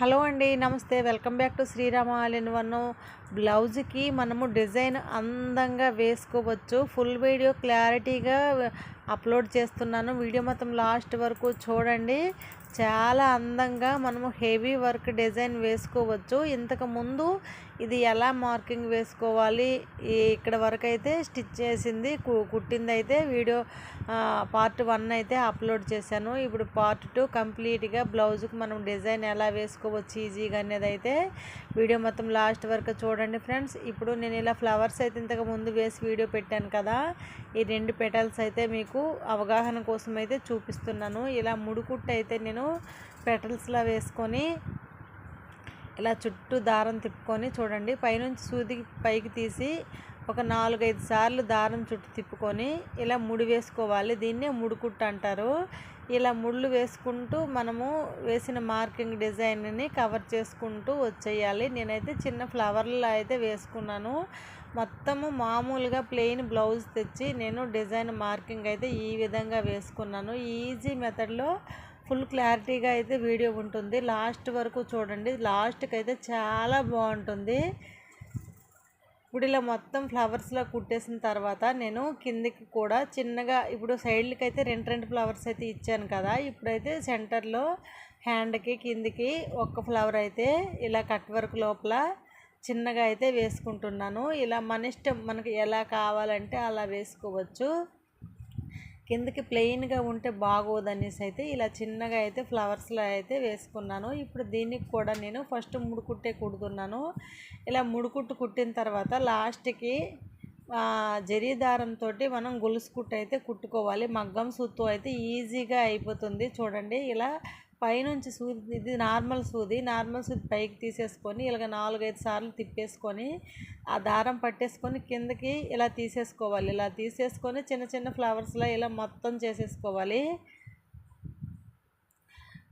Hello అండి నమస్తే. Welcome back to Srirama all in one బ్లౌజ్కి మనము డిజైన్ అందంగా వేసుకోవచ్చు. ఫుల్ వీడియో క్లారిటీగా అప్లోడ్ చేస్తున్నాను. వీడియో మొత్తం లాస్ట్ వరకు చూడండి. చాలా అందంగా మనము హెవీ వర్క్ డిజైన్ వేసుకోవచ్చు. ఇంతకు ముందు ఇది ఎలా మార్కింగ్ వేసుకోవాలి? ఇక్కడ వరకు అయితే స్టిచ్ చేసింది కు- కుట్టింది అయితే వీడియో పార్ట్ వన్ అయితే అప్లోడ్ చేశాను. ఇప్పుడు పార్ట్ టూ కంప్లీట్గా బ్లౌజ్కి మనం డిజైన్ ఎలా వేసుకోవచ్చు ఈజీగా అనేది అయితే వీడియో మొత్తం లాస్ట్ వరకు చూడండి ఫ్రెండ్స్. ఇప్పుడు నేను ఇలా ఫ్లవర్స్ అయితే ఇంతకు ముందు వేసి వీడియో పెట్టాను కదా ఈ రెండు పెటల్స్ అయితే మీకు అవగాహన కోసం అయితే చూపిస్తున్నాను. ఇలా ముడుకుట్టు అయితే నేను పెటల్స్లా వేసుకొని ఇలా చుట్టూ దారం తిప్పుకొని చూడండి. పైనుంచి సూది పైకి తీసి ఒక నాలుగైదు సార్లు దారం చుట్టూ తిప్పుకొని ఇలా ముడి వేసుకోవాలి. దీన్నే ముడుకుట్టు అంటారు. ఇలా ముళ్ళు వేసుకుంటూ మనము వేసిన మార్కింగ్ డిజైన్ని కవర్ చేసుకుంటూ వచ్చేయాలి. నేనైతే చిన్న ఫ్లవర్లు అయితే వేసుకున్నాను. మొత్తము మామూలుగా ప్లెయిన్ బ్లౌజ్ తెచ్చి నేను డిజైన్ మార్కింగ్ అయితే ఈ విధంగా వేసుకున్నాను. ఈజీ మెథడ్లో ఫుల్ క్లారిటీగా అయితే వీడియో ఉంటుంది. లాస్ట్ వరకు చూడండి. లాస్ట్కి అయితే చాలా బాగుంటుంది. ఇప్పుడు ఇలా మొత్తం ఫ్లవర్స్లో కుట్టేసిన తర్వాత నేను కిందికి కూడా చిన్నగా ఇప్పుడు సైడ్లకి అయితే రెండు రెండు ఫ్లవర్స్ అయితే ఇచ్చాను కదా. ఇప్పుడైతే సెంటర్లో హ్యాండ్కి కిందికి ఒక్క ఫ్లవర్ అయితే ఇలా కట్ వర్క్ లోపల చిన్నగా అయితే వేసుకుంటున్నాను. ఇలా మన ఇష్టం మనకి ఎలా కావాలంటే అలా వేసుకోవచ్చు. కిందకి ప్లెయిన్గా ఉంటే బాగోదనేసి అయితే ఇలా చిన్నగా అయితే ఫ్లవర్స్లో అయితే వేసుకున్నాను. ఇప్పుడు దీనికి కూడా నేను ఫస్ట్ ముడుకుట్టే కుడుతున్నాను. ఇలా ముడుకుట్టు కుట్టిన తర్వాత లాస్ట్కి జరీ దారంతో మనం గొలుసు కుట్టు అయితే కుట్టుకోవాలి. మగ్గం సుత్తు అయితే ఈజీగా అయిపోతుంది. చూడండి ఇలా పైనుంచి సూది ఇది నార్మల్ సూది నార్మల్ సూది పైకి తీసేసుకొని ఇలాగ నాలుగైదు సార్లు తిప్పేసుకొని ఆ దారం పట్టేసుకొని కిందకి ఇలా తీసేసుకోవాలి. ఇలా తీసేసుకొని చిన్న చిన్న ఫ్లవర్స్లో ఇలా మొత్తం చేసేసుకోవాలి.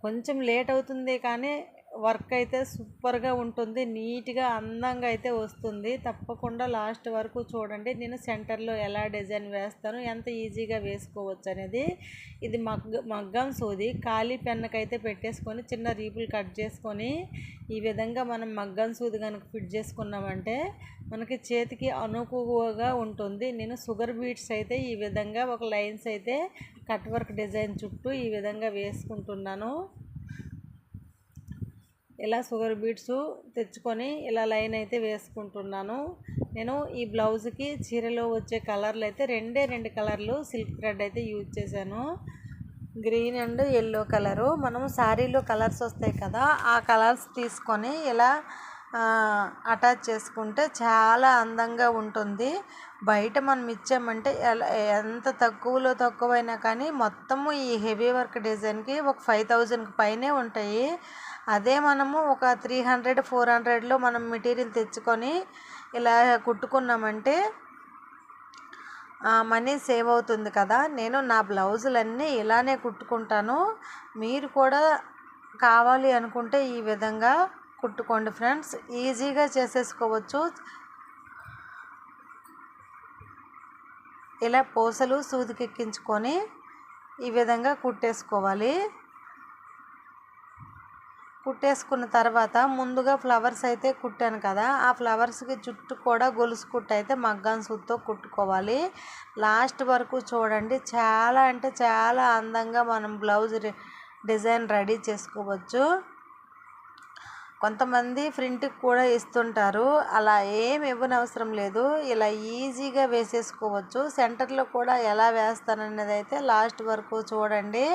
కొంచెం లేట్ అవుతుంది కానీ వర్క్ అయితే సూపర్గా ఉంటుంది. నీట్గా అందంగా అయితే వస్తుంది. తప్పకుండా లాస్ట్ వరకు చూడండి. నేను సెంటర్లో ఎలా డిజైన్ వేస్తాను ఎంత ఈజీగా వేసుకోవచ్చు అనేది ఇది మగ్గ మగ్గం సూది. ఖాళీ పెన్నకైతే పెట్టేసుకొని చిన్న రీపులు కట్ చేసుకొని ఈ విధంగా మనం మగ్గం సూది కనుక ఫిట్ చేసుకున్నామంటే మనకి చేతికి అనుకువగా ఉంటుంది. నేను షుగర్ బీట్స్ అయితే ఈ విధంగా ఒక లైన్స్ అయితే కట్ వర్క్ డిజైన్ చుట్టూ ఈ విధంగా వేసుకుంటున్నాను. ఇలా షుగర్ బీట్స్ తెచ్చుకొని ఇలా లైన్ అయితే వేసుకుంటున్నాను. నేను ఈ బ్లౌజ్కి చీరలో వచ్చే కలర్లు అయితే రెండే రెండు కలర్లు సిల్క్ థ్రెడ్ అయితే యూజ్ చేశాను. Green and yellow colour. మనము శారీలో కలర్స్ వస్తాయి కదా ఆ కలర్స్ తీసుకొని ఇలా అటాచ్ చేసుకుంటే చాలా అందంగా ఉంటుంది. బయట మనం ఇచ్చామంటే ఎంత తక్కువలో తక్కువైనా కానీ మొత్తము ఈ హెవీ వర్క్ డిజైన్కి ఒక ఫైవ్ థౌజండ్కి పైనే ఉంటాయి. అదే మనము ఒక త్రీ హండ్రెడ్ ఫోర్ హండ్రెడ్లో మనం మెటీరియల్ తెచ్చుకొని ఇలా కుట్టుకున్నామంటే మనీ సేవ్ అవుతుంది కదా. నేను నా బ్లౌజులన్నీ ఇలానే కుట్టుకుంటాను. మీరు కూడా కావాలి అనుకుంటే ఈ విధంగా కుట్టుకోండి ఫ్రెండ్స్. ఈజీగా చేసేసుకోవచ్చు. ఇలా పూసలు సూదికెక్కించుకొని ఈ విధంగా కుట్టేసుకోవాలి. కుట్టేసుకున్న తర్వాత ముందుగా ఫ్లవర్స్ అయితే కుట్టాను కదా ఆ ఫ్లవర్స్కి చుట్టూ కూడా గొలుసు కుట్టు అయితే మగ్గాన్ సూత్తో కుట్టుకోవాలి. లాస్ట్ వరకు చూడండి చాలా అంటే చాలా అందంగా మనం బ్లౌజ్ డిజైన్ రెడీ చేసుకోవచ్చు. కొంతమంది ప్రింట్కి కూడా ఇస్తుంటారు అలా ఏం ఇవ్వనవసరం లేదు ఇలా ఈజీగా వేసేసుకోవచ్చు. సెంటర్లో కూడా ఎలా వేస్తాననేది అయితే లాస్ట్ వరకు చూడండి.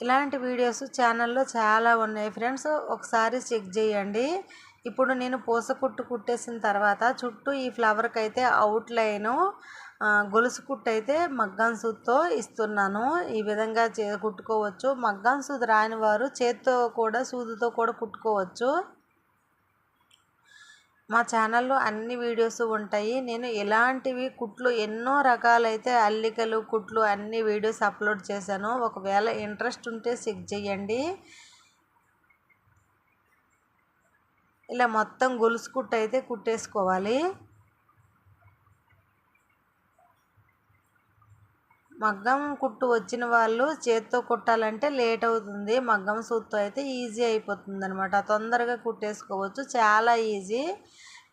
ఇలాంటి వీడియోస్ ఛానల్లో చాలా ఉన్నాయి. ఫ్రెండ్స్ ఒకసారి చెక్ చేయండి. ఇప్పుడు నేను పూస కుట్టు కుట్టేసిన తర్వాత చుట్టూ ఈ ఫ్లవర్కి అయితే అవుట్లైను గొలుసు కుట్టు అయితే మగ్గాన్ సూత్తో ఇస్తున్నాను. ఈ విధంగా చే కుట్టుకోవచ్చు. మగ్గాన్ సూది రాని వారు చేత్తో కూడా సూదితో కూడా కుట్టుకోవచ్చు. మా ఛానల్లో అన్ని వీడియోస్ ఉంటాయి. నేను ఇలాంటివి కుట్లు ఎన్నో రకాలైతే అల్లికలు కుట్లు అన్ని వీడియోస్ అప్లోడ్ చేశాను. ఒకవేళ ఇంట్రెస్ట్ ఉంటే చెక్ చేయండి. ఇలా మొత్తం గొలుసు కుట్టు అయితే కుట్టేసుకోవాలి. మగ్గం కుట్టు వచ్చిన వాళ్ళు చేత్తో కుట్టాలంటే లేట్ అవుతుంది. మగ్గం సూత్తో అయితే ఈజీ అయిపోతుంది అనమాట తొందరగా కుట్టేసుకోవచ్చు. చాలా ఈజీ.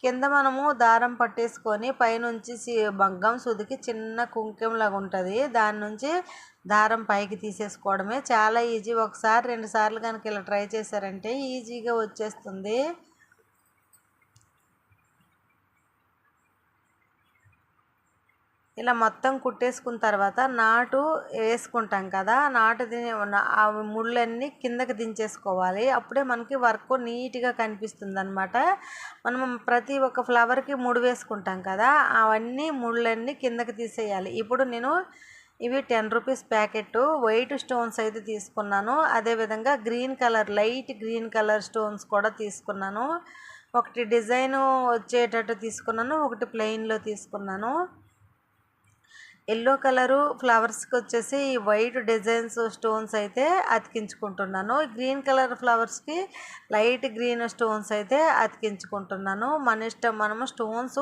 కింద మనము దారం పట్టేసుకొని పైనుంచి మగ్గం సూదికి చిన్న కుంకెంలాగా ఉంటుంది. దాని నుంచి దారం పైకి తీసేసుకోవడమే. చాలా ఈజీ. ఒకసారి రెండు సార్లు కనుక ఇలా ట్రై చేశారంటే ఈజీగా వచ్చేస్తుంది. ఇలా మొత్తం కుట్టేసుకున్న తర్వాత నాటు వేసుకుంటాం కదా నాటు ఆ ముళ్ళన్నీ కిందకి దించేసుకోవాలి. అప్పుడే మనకి వర్క్ నీట్గా కనిపిస్తుంది అనమాట మనం ప్రతి ఒక్క ఫ్లవర్కి ముడి వేసుకుంటాం కదా అవన్నీ ముళ్ళన్నీ కిందకి తీసేయాలి. ఇప్పుడు నేను ఇవి ten rupees packet white stones అయితే తీసుకున్నాను. అదేవిధంగా green colour light green colour stones కూడా తీసుకున్నాను. ఒకటి డిజైన్ వచ్చేటట్టు తీసుకున్నాను ఒకటి ప్లెయిన్లో తీసుకున్నాను. ఎల్లో కలరు ఫ్లవర్స్కి వచ్చేసి వైట్ డిజైన్స్ స్టోన్స్ అయితే అతికించుకుంటున్నాను. గ్రీన్ కలర్ ఫ్లవర్స్కి లైట్ గ్రీన్ స్టోన్స్ అయితే అతికించుకుంటున్నాను. మన ఇష్టం మనము స్టోన్స్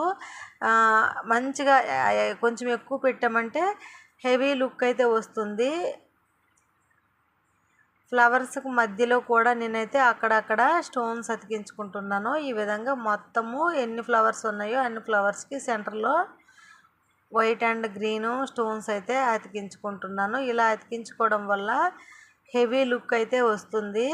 మంచిగా కొంచెం ఎక్కువ పెట్టామంటే హెవీ లుక్ అయితే వస్తుంది. ఫ్లవర్స్కి మధ్యలో కూడా నేనైతే అక్కడక్కడ స్టోన్స్ అతికించుకుంటున్నాను. ఈ విధంగా మొత్తము ఎన్ని ఫ్లవర్స్ ఉన్నాయో అన్ని ఫ్లవర్స్కి సెంటర్లో వైట్ అండ్ గ్రీను స్టోన్స్ అయితే అతికించుకుంటున్నాను. ఇలా అతికించుకోవడం వల్ల హెవీ లుక్ అయితే వస్తుంది.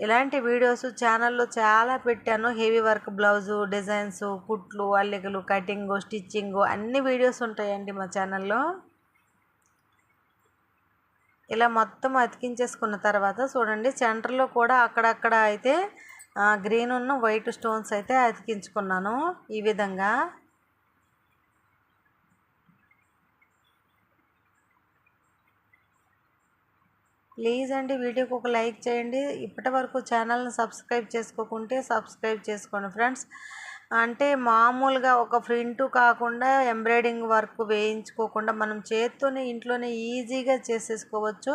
ఇలాంటి వీడియోస్ ఛానల్లో చాలా పెట్టాను. హెవీ వర్క్ బ్లౌజు డిజైన్స్ కుట్లు అల్లికలు కటింగ్ స్టిచ్చింగ్ అన్ని వీడియోస్ ఉంటాయండి మా ఛానల్లో. ఇలా మొత్తం అతికించేసుకున్న తర్వాత చూడండి సెంటర్లో కూడా అక్కడక్కడ అయితే గ్రీన్ ఉన్న వైట్ స్టోన్స్ అయితే అతికించుకున్నాను ఈ విధంగా. ప్లీజ్ అండి వీడియోకి ఒక లైక్ చేయండి. ఇప్పటి వరకు ఛానల్ని సబ్స్క్రైబ్ చేసుకోకుంటే సబ్స్క్రైబ్ చేసుకోండి ఫ్రెండ్స్. అంటే మామూలుగా ఒక ప్రింట్ కాకుండా ఎంబ్రాయిడింగ్ వర్క్ వేయించుకోకుండా మనం చేత్తోనే ఇంట్లోనే ఈజీగా చేసేసుకోవచ్చు.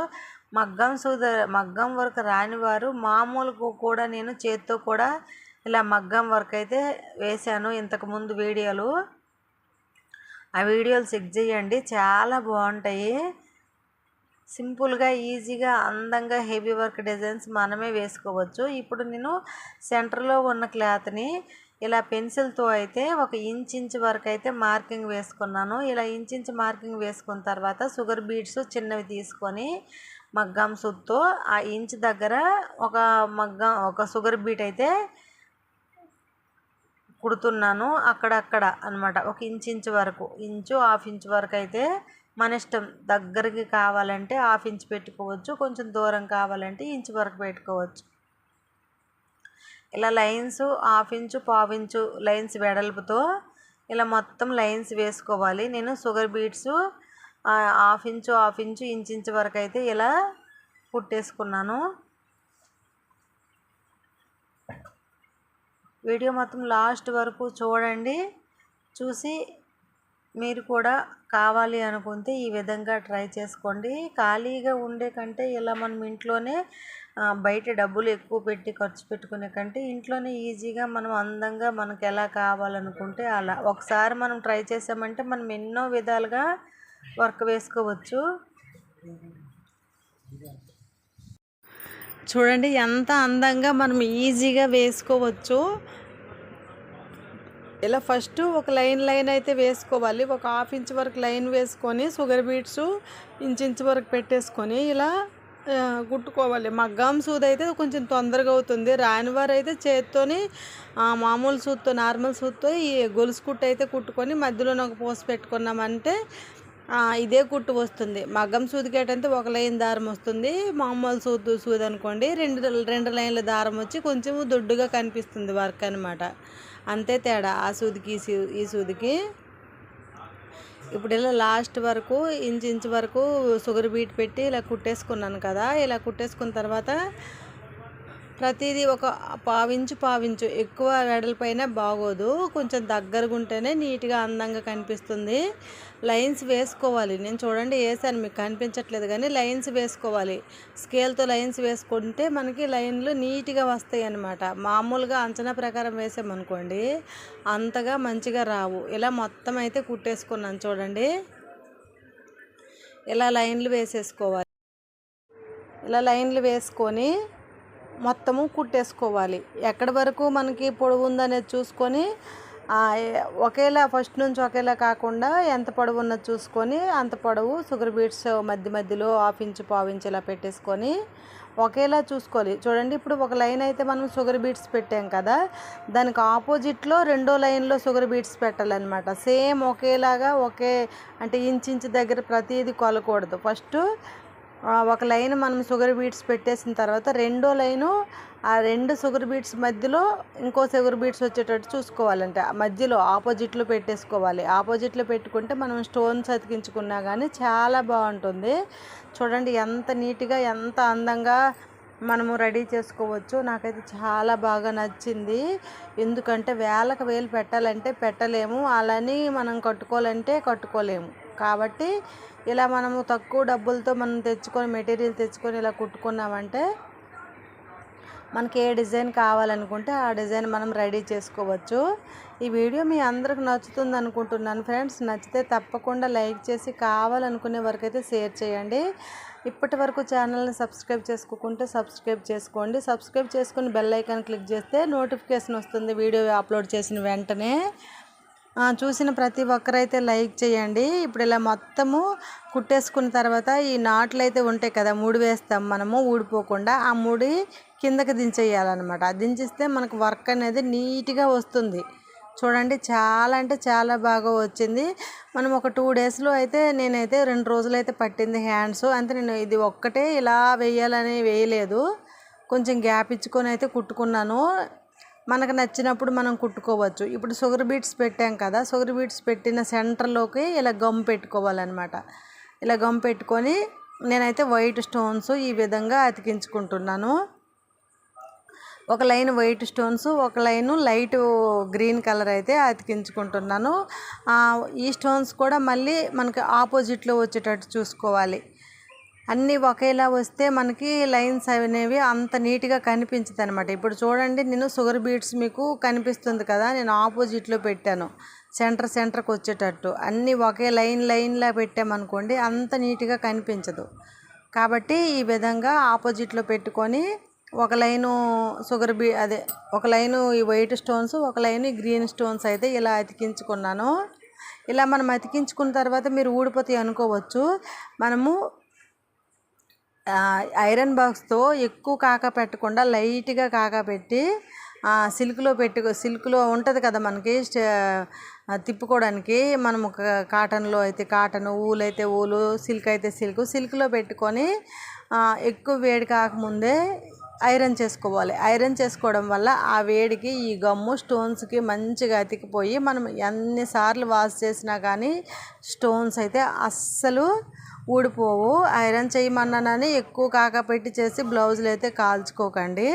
మగ్గం సూద మగ్గం వర్క్ రాని వారు మామూలుగా కూడా నేను చేత్తో కూడా ఇలా మగ్గం వర్క్ అయితే వేశాను ఇంతకుముందు వీడియోలు. ఆ వీడియోలు చెక్ చేయండి. చాలా బాగుంటాయి. సింపుల్గా ఈజీగా అందంగా హెవీ వర్క్ డిజైన్స్ మనమే వేసుకోవచ్చు. ఇప్పుడు నేను సెంటర్లో ఉన్న క్లాత్ని ఇలా పెన్సిల్తో అయితే ఒక ఇంచ్ ఇంచ్ వరకు అయితే మార్కింగ్ వేసుకున్నాను. ఇలా ఇంచ్ ఇంచ్ మార్కింగ్ వేసుకున్న తర్వాత షుగర్ బీడ్స్ చిన్నవి తీసుకొని మగ్గం సుత్తో ఆ ఇంచ్ దగ్గర ఒక మగ్గం ఒక షుగర్ బీట్ అయితే కుడుతున్నాను. అక్కడక్కడ అనమాట ఒక ఇంచ్ ఇంచ్ వరకు ఇంచు హాఫ్ ఇంచ్ వరకు అయితే మన ఇష్టం దగ్గరికి కావాలంటే హాఫ్ ఇంచ్ పెట్టుకోవచ్చు కొంచెం దూరం కావాలంటే ఇంచ్ వరకు పెట్టుకోవచ్చు. ఇలా లైన్స్ హాఫ్ ఇంచు పావు ఇంచు లైన్స్ వెడల్పుతో ఇలా మొత్తం లైన్స్ వేసుకోవాలి. నేను sugar beads half inch half inch inch వరకు అయితే ఇలా కుట్టేసుకున్నాను. వీడియో మొత్తం లాస్ట్ వరకు చూడండి. చూసి మీరు కూడా కావాలి అనుకుంటే ఈ విధంగా ట్రై చేసుకోండి. ఖాళీగా ఉండే కంటే ఇలా మనం ఇంట్లోనే బయట డబ్బులు ఎక్కువ పెట్టి ఖర్చు పెట్టుకునే కంటే ఇంట్లోనే ఈజీగా మనం అందంగా మనకు ఎలా కావాలనుకుంటే అలా. ఒకసారి మనం ట్రై చేసామంటే మనం ఎన్నో విధాలుగా వర్క్ వేసుకోవచ్చు. చూడండి ఎంత అందంగా మనం ఈజీగా వేసుకోవచ్చు. ఇలా ఫస్ట్ ఒక లైన్ లైన్ అయితే వేసుకోవాలి. ఒక హాఫ్ ఇంచ్ వరకు లైన్ వేసుకొని షుగర్ బీట్స్ ఇంచ్ ఇంచ్ వరకు పెట్టేసుకొని ఇలా కుట్టుకోవాలి మగ్గం సూది అయితే కొంచెం తొందరగా అవుతుంది. రానివారు అయితే చేత్తోని మామూలు సూత్తో నార్మల్ సూత్తో ఈ గొలుసు కుట్టు అయితే కుట్టుకొని మధ్యలో ఒక పోసి పెట్టుకున్నామంటే ఇదే కుట్టు వస్తుంది. మగ్గం సూదికేటంటే ఒక లైన్ దారం వస్తుంది. మామూలు సూదు సూది అనుకోండి రెండు రెండు లైన్ల దారం వచ్చి కొంచెం దొడ్డుగా కనిపిస్తుంది వర్క్ అనమాట అంతే తేడా. ఆ సూదికి ఈ సూదికి. ఇప్పుడు ఇలా లాస్ట్ వరకు ఇంచు ఇంచు వరకు షుగర్ బీట్ పెట్టి ఇలా కుట్టేసుకున్నాను కదా. ఇలా కుట్టేసుకున్న తర్వాత ప్రతిదీ ఒక పావించు పావించు. ఎక్కువ వెడల్పైన బాగోదు. కొంచెం దగ్గరగా ఉంటేనే నీట్గా అందంగా కనిపిస్తుంది. లైన్స్ వేసుకోవాలి. నేను చూడండి వేసాను. మీకు కనిపించట్లేదు కానీ లైన్స్ వేసుకోవాలి. స్కేల్తో లైన్స్ వేసుకుంటే మనకి లైన్లు నీట్గా వస్తాయి అన్నమాట. మామూలుగా అంచనా ప్రకారం వేసామనుకోండి అంతగా మంచిగా రావు. ఇలా మొత్తం అయితే కుట్టేసుకున్నాను చూడండి. ఇలా లైన్లు వేసేసుకోవాలి. ఇలా లైన్లు వేసుకొని మొత్తము కుట్టేసుకోవాలి. ఎక్కడి వరకు మనకి పొడవు ఉందనేది చూసుకొని ఒకేలా ఫస్ట్ నుంచి ఒకేలా కాకుండా ఎంత పొడవు ఉన్నది చూసుకొని అంత పొడవు షుగర్ బీట్స్ మధ్య మధ్యలో హాఫ్ ఇంచ్ పావు ఇంచ్ ఇలా పెట్టేసుకొని ఒకేలా చూసుకోవాలి. చూడండి ఇప్పుడు ఒక లైన్ అయితే మనం షుగర్ బీట్స్ పెట్టాం కదా దానికి ఆపోజిట్లో రెండో లైన్లో షుగర్ బీట్స్ పెట్టాలన్నమాట. సేమ్ ఒకేలాగా ఒకే అంటే ఇంచ్ ఇంచ్ దగ్గర ప్రతిదీ కొలకూడదు. ఫస్ట్ ఒక లైన్ మనం షుగర్ బీట్స్ పెట్టేసిన తర్వాత రెండో లైను ఆ రెండు షుగర్ బీట్స్ మధ్యలో ఇంకో షుగర్ బీట్స్ వచ్చేటట్టు చూసుకోవాలంటే ఆ మధ్యలో ఆపోజిట్లో పెట్టేసుకోవాలి. ఆపోజిట్లో పెట్టుకుంటే మనం స్టోన్స్ అతికించుకున్నా కానీ చాలా బాగుంటుంది. చూడండి ఎంత నీట్గా ఎంత అందంగా మనము రెడీ చేసుకోవచ్చు. నాకైతే చాలా బాగా నచ్చింది. ఎందుకంటే వేలకు వేలు పెట్టాలంటే పెట్టలేము. అలాని మనం కట్టుకోవాలంటే కట్టుకోలేము. కాబట్టి ఇలా మనము తక్కువ డబ్బులతో మనం తెచ్చుకొని మెటీరియల్ తెచ్చుకొని ఇలా కుట్టుకున్నామంటే మనకి ఏ డిజైన్ కావాలనుకుంటే ఆ డిజైన్ మనం రెడీ చేసుకోవచ్చు. ఈ వీడియో మీ అందరికి నచ్చుతుంది అనుకుంటున్నాను. ఫ్రెండ్స్ నచ్చితే తప్పకుండా లైక్ చేసి కావాలనుకునే వరకు అయితే షేర్ చేయండి. ఇప్పటి వరకు ఛానల్ని సబ్స్క్రైబ్ చేసుకోకుంటే సబ్స్క్రైబ్ చేసుకోండి. సబ్స్క్రైబ్ చేసుకుని బెల్ ఐకాన్ క్లిక్ చేస్తే నోటిఫికేషన్ వస్తుంది వీడియో అప్లోడ్ చేసిన వెంటనే. చూసిన ప్రతి ఒక్కరైతే లైక్ చేయండి. ఇప్పుడు ఇలా మొత్తము కుట్టేసుకున్న తర్వాత ఈ నాట్లు అయితే ఉంటాయి కదా ముడి వేస్తాం మనము ఊడిపోకుండా. ఆ ముడి కిందకి దించేయాలన్నమాట. అది దించిస్తే మనకు వర్క్ అనేది నీట్గా వస్తుంది. చూడండి చాలా అంటే చాలా బాగా వచ్చింది. మనం ఒక టూ డేస్లో అయితే నేనైతే రెండు రోజులు అయితే పట్టింది హ్యాండ్స్. అంతే నేను ఇది ఒక్కటే ఇలా వేయాలని వేయలేదు. కొంచెం గ్యాప్ ఇచ్చుకొని అయితే కుట్టుకున్నాను. మనకు నచ్చినప్పుడు మనం కుట్టుకోవచ్చు. ఇప్పుడు షుగర్ బీట్స్ పెట్టాం కదా షుగర్ బీట్స్ పెట్టిన సెంటర్లోకి ఇలా గమ్ పెట్టుకోవాలన్నమాట. ఇలా గమ్ పెట్టుకొని నేనైతే వైట్ స్టోన్స్ ఈ విధంగా అతికించుకుంటున్నాను. ఒక లైన్ వైట్ స్టోన్స్ ఒక లైన్ లైట్ గ్రీన్ కలర్ అయితే అతికించుకుంటున్నాను. ఈ స్టోన్స్ కూడా మళ్ళీ మనకి ఆపోజిట్లో వచ్చేటట్టు చూసుకోవాలి. అన్నీ ఒకేలా వస్తే మనకి లైన్స్ అనేవి అంత నీట్గా కనిపించదు అనమాట ఇప్పుడు చూడండి నేను షుగర్ బీట్స్ మీకు కనిపిస్తుంది కదా నేను ఆపోజిట్లో పెట్టాను. సెంటర్ సెంటర్కి వచ్చేటట్టు. అన్నీ ఒకే లైన్ లైన్లా పెట్టామనుకోండి అంత నీట్గా కనిపించదు. కాబట్టి ఈ విధంగా ఆపోజిట్లో పెట్టుకొని ఒక లైను షుగర్ బీ అదే ఒక లైను ఈ వైట్ స్టోన్స్ ఒక లైను ఈ గ్రీన్ స్టోన్స్ అయితే ఇలా అతికించుకున్నాను. ఇలా మనం అతికించుకున్న తర్వాత మీరు ఊడిపోతాయి అనుకోవచ్చు. మనము ఐరన్ బాక్స్తో ఎక్కువ కాక పెట్టకుండా లైట్గా కాక పెట్టి సిల్క్లో పెట్టుకో సిల్క్లో ఉంటుంది కదా మనకి తిప్పుకోవడానికి. మనము ఒక కాటన్లో అయితే కాటన్ ఊలు అయితే ఊలు సిల్క్ అయితే సిల్క్ సిల్క్లో పెట్టుకొని ఎక్కువ వేడి కాకముందే ఐరన్ చేసుకోవాలి. ఐరన్ చేసుకోవడం వల్ల ఆ వేడికి ఈ గమ్ము స్టోన్స్కి మంచిగా అతికిపోయి మనం ఎన్నిసార్లు వాష్ చేసినా కానీ స్టోన్స్ అయితే అస్సలు ఊడిపోవు. ఐరన్ చేయమన్నానని ఎక్కువ కాకపెట్టి చేసి బ్లౌజులు అయితే కాల్చుకోకండి.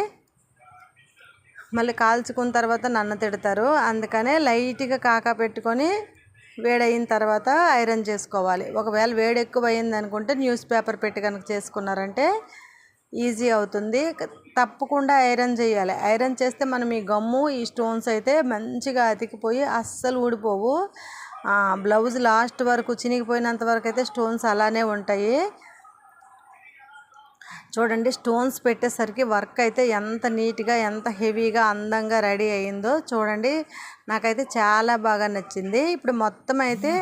మళ్ళీ కాల్చుకున్న తర్వాత నన్ను తిడతారు. అందుకనే లైట్గా కాకా పెట్టుకొని వేడయిన తర్వాత ఐరన్ చేసుకోవాలి. ఒకవేళ వేడి ఎక్కువ అయింది అనుకుంటే న్యూస్ పేపర్ పెట్టి కనుక చేసుకున్నారంటే ఈజీ అవుతుంది. తప్పకుండా ఐరన్ చేయాలి. ఐరన్ చేస్తే మనం ఈ గమ్ము ఈ స్టోన్స్ అయితే మంచిగా అతికిపోయి అస్సలు ఊడిపోవు. బ్లౌజ్ లాస్ట్ వరకు చినిగిపోయినంత వరకు అయితే స్టోన్స్ అలానే ఉంటాయి. చూడండి స్టోన్స్ పెట్టేసరికి వర్క్ అయితే ఎంత నీట్గా ఎంత హెవీగా అందంగా రెడీ అయిందో చూడండి. నాకైతే చాలా బాగా నచ్చింది. ఇప్పుడు మొత్తం అయితే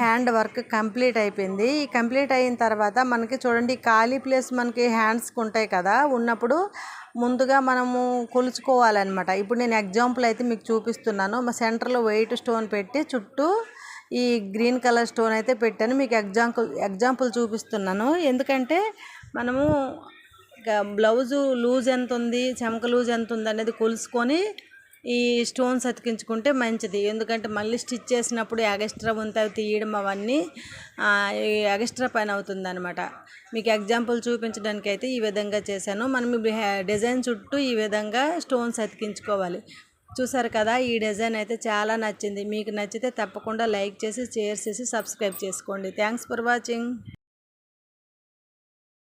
హ్యాండ్ వర్క్ కంప్లీట్ అయిపోయింది. ఈ కంప్లీట్ అయిన తర్వాత మనకి చూడండి ఖాళీ ప్లేస్ మనకి హ్యాండ్స్కి ఉంటాయి కదా ఉన్నప్పుడు ముందుగా మనము కొలుచుకోవాలన్నమాట. ఇప్పుడు నేను ఎగ్జాంపుల్ అయితే మీకు చూపిస్తున్నాను. మా సెంటర్లో వెయిట్ స్టోన్ పెట్టి చుట్టూ ఈ గ్రీన్ కలర్ స్టోన్ అయితే పెట్టాను. మీకు ఎగ్జాంపుల్ ఎగ్జాంపుల్ చూపిస్తున్నాను. ఎందుకంటే మనము బ్లౌజు లూజ్ ఎంత ఉంది చెమక లూజ్ ఎంత ఉంది అనేది కొలుసుకొని ఈ స్టోన్స్ అతికించుకుంటే మంచిది. ఎందుకంటే మళ్ళీ స్టిచ్ చేసినప్పుడు ఎగస్ట్రా ఉంటే అవి తీయడం అవన్నీ ఎగస్ట్రా పని అవుతుంది అనమాట మీకు ఎగ్జాంపుల్ చూపించడానికి అయితే ఈ విధంగా చేశాను. మనం డిజైన్ చుట్టూ ఈ విధంగా స్టోన్స్ అతికించుకోవాలి. చూసారు కదా ఈ డిజైన్ అయితే చాలా నచ్చింది. మీకు నచ్చితే తప్పకుండా లైక్ చేసి షేర్ చేసి సబ్స్క్రైబ్ చేసుకోండి. Thanks for watching.